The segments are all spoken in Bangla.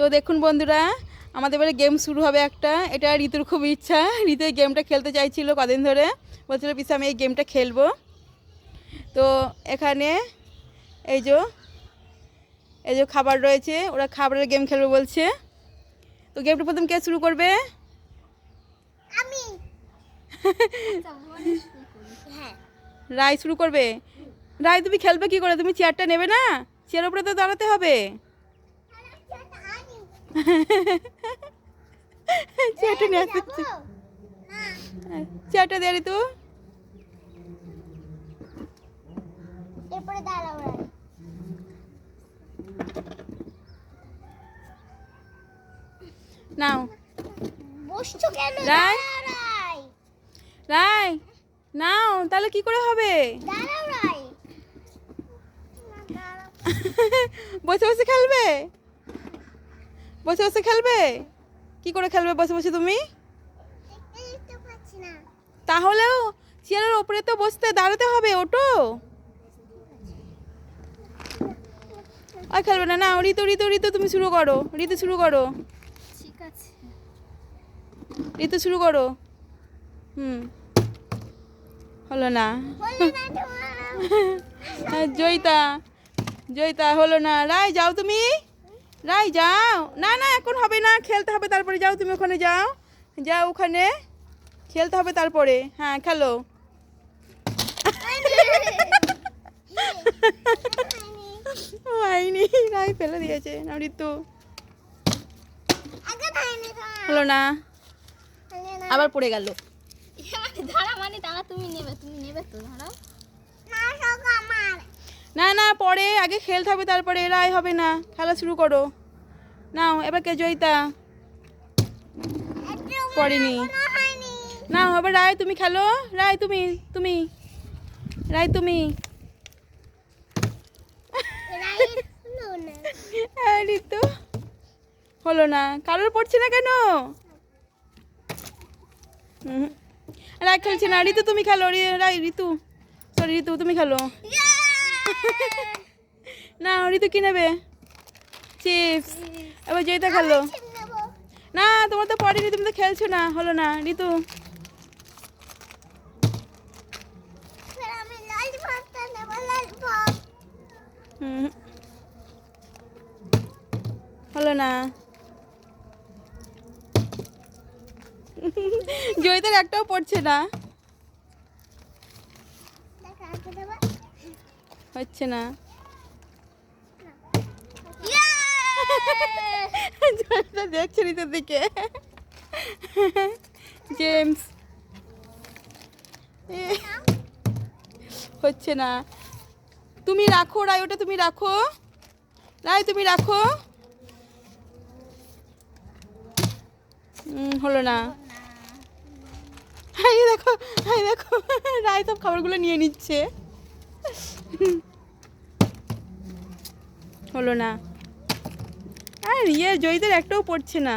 তো দেখুন বন্ধুরা আমাদের এবারে গেম শুরু হবে একটা। এটা ঋতুর খুব ইচ্ছা। ঋতু এই গেমটা খেলতে চাইছিল কদিন ধরে। বলছিল পিসা আমি এই গেমটা খেলব। তো এখানে এই যে এই যে খাবার রয়েছে ওরা খাবারের গেম খেলবে বলছে। তো গেমটা প্রথম কে শুরু করবে? আমি। রায় শুরু করবে। রায় তুমি খেলবে কি করে? তুমি চেয়ারটা নেবে না? চেয়ার উপরে তো দাঁড়াতে হবে। চেয়ারটা নিয়ে আসতে চেয়ারটা দিয়ে ঋতু এরপরে দাঁড়াও নাও। বসছো কেন? রাই। রাই নাও তাহলে কি করে হবে? দাঁড়াও রাই। বসে বসে খেলবে? বসে বসে খেলবে? কি করে খেলবে বসে বসে তুমি? তাহলেও চেয়ারের ওপরে তো বসতে দাঁড়াতে হবে ওটো। আর খেলবে না না ঋতু ঋতু ঋতু তুমি শুরু করো ঋতু শুরু করো। ঠিক আছে ঋতু শুরু করো। হুম। হলো না জয়িতা জয়িতা হলো না। রায় যাও তুমি। রায় যাও। না না এখন হবে না খেলতে হবে তারপরে। যাও তুমি ওখানে যাও। যাও ওখানে খেলতে হবে তারপরে। হ্যাঁ খেলো। হয়নি রায় ফেলে দিয়েছে না ঋতু। হলো না। আবার পড়ে গেল। ধারা মানে দাঁড়া তুমি নেবে তুমি নেবে তো ধরো না সব আমার। না না পরে আগে খেলতে হবে তারপরে রায় হবে না। খেলা শুরু করো। নাও এবার কে জয়িতা? পড়েনি। না এবার রায় তুমি খেলো? রায় তুমি তুমি রায় তুমি। হ্যাঁ, ঋতু। হলো না। কারোর পড়ছে না কেন। রায় খেলছে না। ঋতু তুমি খেলো। রায় ঋতু। সরি ঋতু তুমি খেলো। না ঋতু কি নেবে? চিপস এবার জয়িতা খেলো। না তোমার তো পড়েনি তুমি তো খেলছো না হলো না ঋতু। হলো না। জয়িতার একটাও পড়ছে না দেখা আগে দেবো হচ্ছে না। জয়িতা দেখছে ঋতুর দিকে। জেমস। হচ্ছে না। তুমি রাখো রায় ওটা তুমি রাখো। রায় তুমি রাখো। হলো না। হাই দেখো হাই দেখো। রায় সব খাবারগুলো নিয়ে নিচ্ছে। হলো না। আর ইয়ে জয়ীদের একটাও পড়ছে না।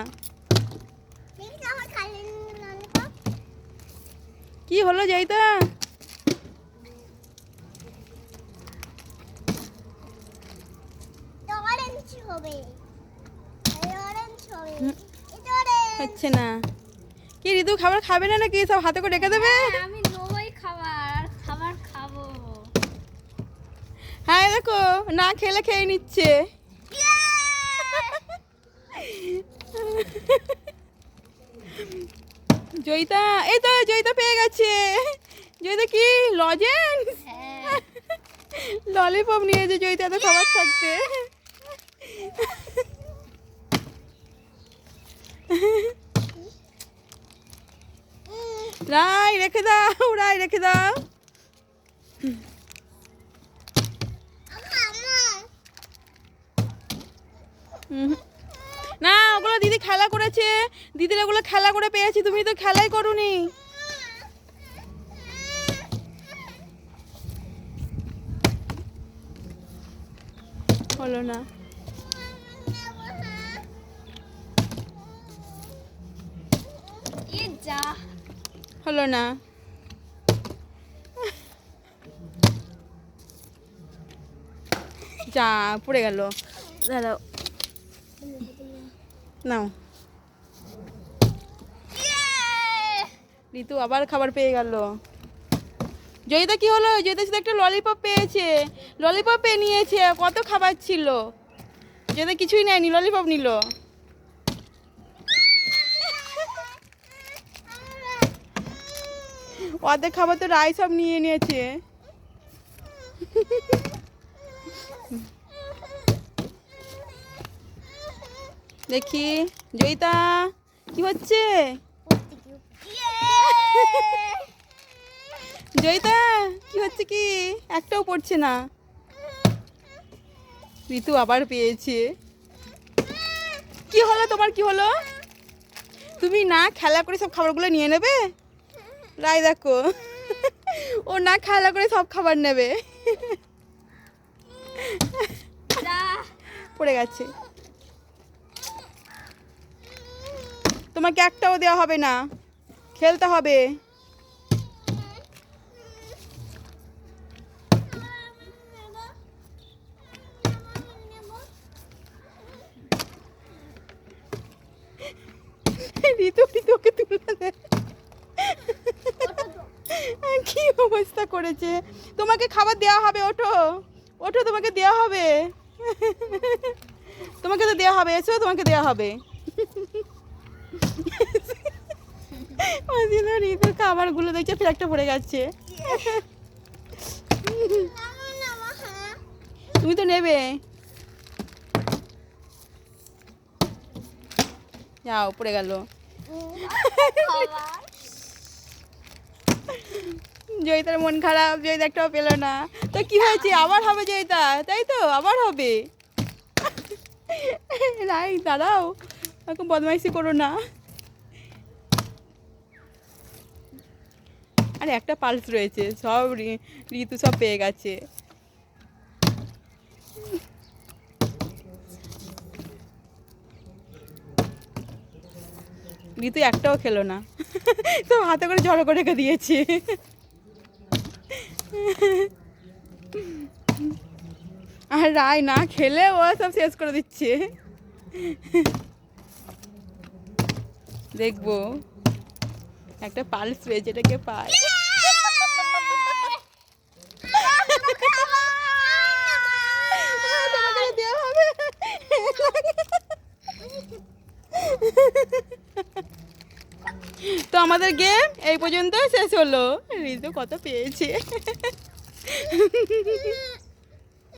কি হলো জয়িতা। হচ্ছে না। কি ঋতু খাবার খাবে না নাকি? সব হাতে করে রেখে দেবে? আমি নেবই খাবার আর খাবার খাব হ্যাঁ দেখো, না খেলে খেয়ে নিচ্ছে। জয়িতা, এই তো জয়িতা পেয়ে গেছে। জয়িতা কি লজেন্স হ্যাঁ ললিপপ নিয়েছে জয়িতা এত খাবার থাকতে রাই রেখে দাও রাই রেখে দাও আমার হুম। না ওগুলো দিদি খেলা করেছে। দিদির ওগুলো খেলা করে পেয়েছি তুমি তো খেলাই করুনি। হলো না। যা। হলো না। যা পড়ে গেল। দাঁড়াও। নাও। ঋতু আবার খাবার পেয়ে গেল। জয়িতা কি হলো? জয়িতা শুধু একটা ললিপপ পেয়েছে। ললিপপ পেয়ে নিয়েছে। কত খাবার ছিল? জয়িতা কিছুই নেয়নি ললিপপ নিল। অর্ধেক খাবার তো রায় সব নিয়ে নিয়েছে। দেখি জয়িতা কি হচ্ছে? জয়িতা কি হচ্ছে কি? একটাও পড়ছে না। ঋতু আবার পেয়েছে। কি হলো তোমার কি হলো? তুমি না খেলা করে সব খাবারগুলো নিয়ে নেবে? রায় দেখো। ও না খেলা করে সব খাবার নেবে। পড়ে গেছে। তোমাকে একটাও দেওয়া হবে না। খেলতে হবে। ঋতু, ঋতুকে তুলে দে। কি অবস্থা করেছে? তোমাকে খাবার দেওয়া হবে, ওঠো। ওঠো, তোমাকে দেওয়া হবে। তোমাকে তো দেওয়া হবে, এসো, তোমাকে দেওয়া হবে। ওদিকে ঋতুর খাবারগুলো দেখছে একটা পড়ে যাচ্ছে তুমি তো নেবে। যাও, পড়ে গেল। জয়িতার মন খারাপ, জয়িতা একটাও পেল না। তো কি হয়েছে? আবার হবে জয়িতা, তাই তো? আবার হবে। রাই দাঁড়াও এখন বদমাইশি করো না। আরে একটা পালস রয়েছে, সব ঋতু সব পেয়ে গেছে। ঋতু একটাও খেলো না। তো হাতে করে জড়ো করে রেখে দিয়েছে। আর রায় না খেলে ও সব শেষ করে দিচ্ছে। দেখব। একটা পালস রয়েছে, এটাকে পায় তোমাকে দেওয়া হবে। তো আমাদের গেম এই পর্যন্ত শেষ হলো। ঋতু কত পেয়েছে?